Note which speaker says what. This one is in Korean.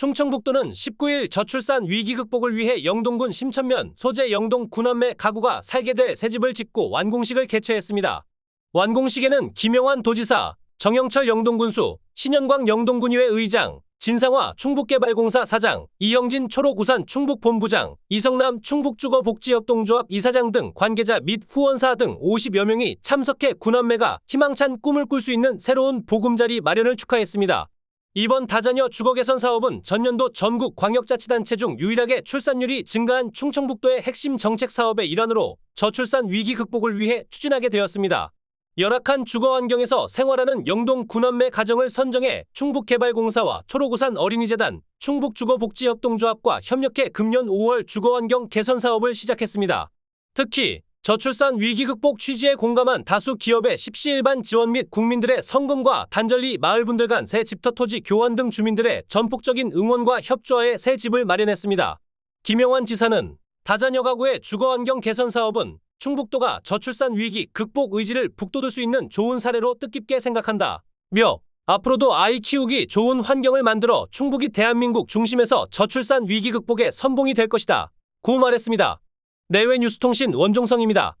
Speaker 1: 충청북도는 19일 저출산 위기 극복을 위해 영동군 심천면 소재 영동 군원매 가구가 살게 될 새 집을 짓고 완공식을 개최했습니다. 완공식에는 김영환 도지사, 정영철 영동군수, 신현광 영동군의회 의장, 진상화 충북개발공사 사장, 이영진 초록우산 충북본부장, 이성남 충북주거복지협동조합 이사장 등 관계자 및 후원사 등 50여 명이 참석해 군원매가 희망찬 꿈을 꿀 수 있는 새로운 보금자리 마련을 축하했습니다. 이번 다자녀 주거 개선 사업은 전년도 전국 광역자치단체 중 유일하게 출산율이 증가한 충청북도의 핵심 정책 사업의 일환으로 저출산 위기 극복을 위해 추진하게 되었습니다. 열악한 주거 환경에서 생활하는 영동 군원매 가정을 선정해 충북개발공사와 초록우산 어린이재단, 충북주거복지협동조합과 협력해 금년 5월 주거환경 개선 사업을 시작했습니다. 특히 저출산 위기 극복 취지에 공감한 다수 기업의 십시일반 지원 및 국민들의 성금과 단절리 마을분들 간 새 집터 토지 교환 등 주민들의 전폭적인 응원과 협조하에 새 집을 마련했습니다. 김영환 지사는 다자녀 가구의 주거환경 개선 사업은 충북도가 저출산 위기 극복 의지를 북돋을 수 있는 좋은 사례로 뜻깊게 생각한다. 며 앞으로도 아이 키우기 좋은 환경을 만들어 충북이 대한민국 중심에서 저출산 위기 극복의 선봉이 될 것이다. 고 말했습니다. 내외 뉴스통신 원종성입니다.